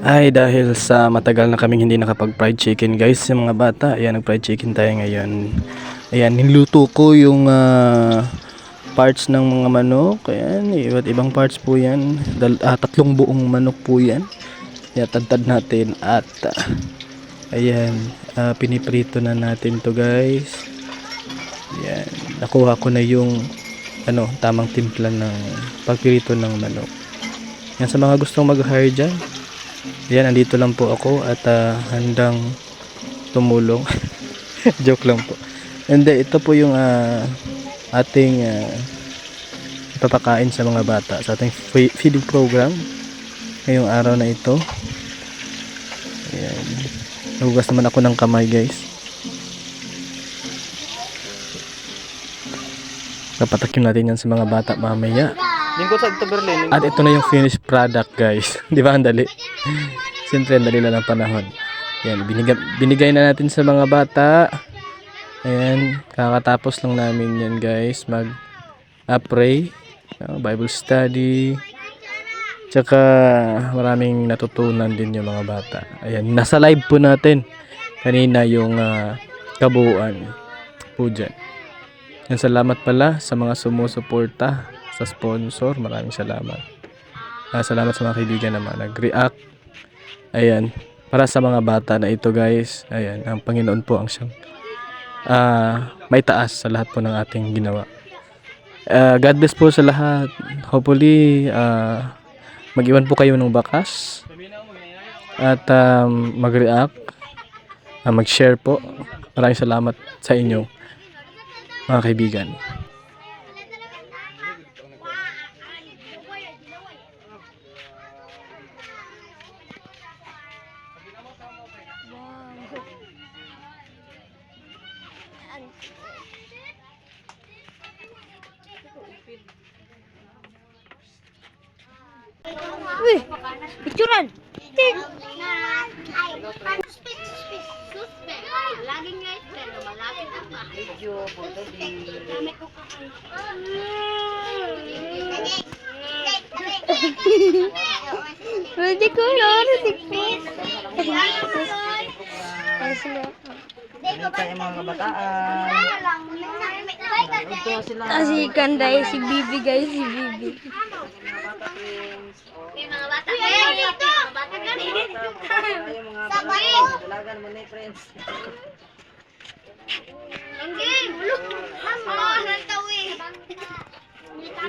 Ay, dahil sa matagal na kaming hindi nakapag-fried chicken guys, yung mga bata, ayan, nag-fried chicken tayo ngayon. Ayan, niluto ko yung ah, parts ng mga manok. Ayan, iba't ibang parts po yan. Dal- ah, tatlong buong manok po yan. Ayan, tantad natin at ah, ayan, ah, piniprito na natin to guys. Ayan, nakuha ko na yung ano, tamang timpla ng pagpirito ng manok. Yan sa mga gustong mag-hire dyan, yan, andito lang po ako at ah, handang tumulong. Joke lang po. Hindi, ito po yung ah, ating ah, ipapakain sa mga bata sa ating fe- feeding program ngayong araw na ito. Ayan. Nagugas naman ako ng kamay guys. Papatakin natin yan sa mga bata mamaya. Lingkod sa Berlin. At ito na yung finished product guys. Di ba ang dali? Siyempre ang dali lang ng panahon. Yan, binigay, binigay na natin sa mga bata. Ayan, kakatapos lang namin yan guys. Mag uh, pray, uh, Bible study. Tsaka maraming natutunan din yung mga bata. Ayan, nasa live po natin. Kanina yung ah, kabuuan po dyan. Yan, salamat pala sa mga sumusuporta sa sponsor. Maraming salamat. Ah, salamat sa mga kaibigan naman nag-react. Ayan, para sa mga bata na ito guys. Ayan, ang Panginoon po ang siyang ah, may taas sa lahat po ng ating ginawa. Ah, God bless po sa lahat. Hopefully, ah, mag-iwan po kayo ng bakas. At um, mag-react. ah, mag-share po. Maraming salamat sa inyo mga kaibigan. Uy, picturean. Ting. Laging light pero malapit ang. Video, photo, Gamit ko ka. Hindi ko yun. Hindi Ganito yung mga kabataan. Ito sila. Ah, si Kanday, si Bibi guys, si Bibi. Yung mga bata dito. Bata ka dito. Yung friends. Dalagan mo na friends. Engging, bulok. Mama, nang tawi.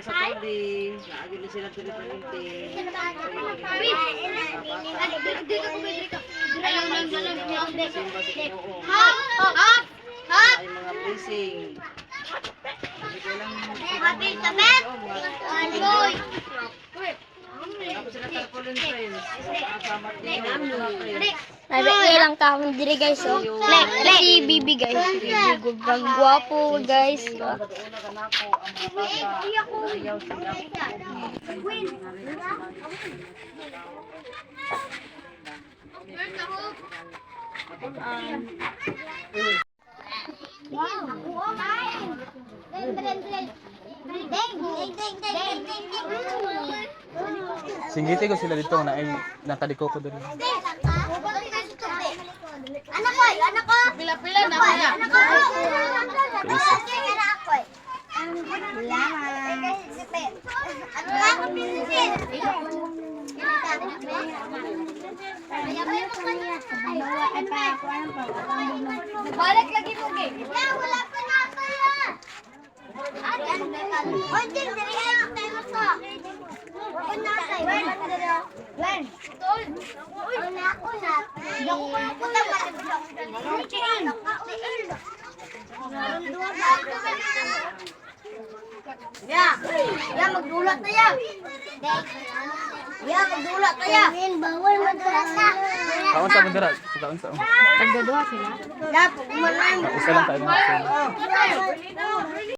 Sa tuloy. Naagin na sila tuloy palinti. Dito ko dito. Ayaw Hop, hop, hop. Ay mga blessing. Hati sa bed. Friends. Sabi, ilang taon diri guys, oh. Bibi guys, si Bibi. Gugag gwapo guys. Una ka na ako ang mga bata. Ayaw sila. Singgiti ko sila dito na ay nakadiko ko doon. Anak ko, anak ko. Pila-pila na pila. Anak ko. Anak ko. Ano lang ang pinsin? Balik lagi mo. Ya, wala pa na pa. Oy, din, dali ay tayo sa. Wala na tayo. Wen. Tol. Una. Dako ko na pula pa. Ya, ya magdulat na ya. Ya, magdulat na ya. Bawal magdulat na. Kaon sa dirat? Kaon sa. Nagdadua sila. Umanay mo. Isa lang tayo.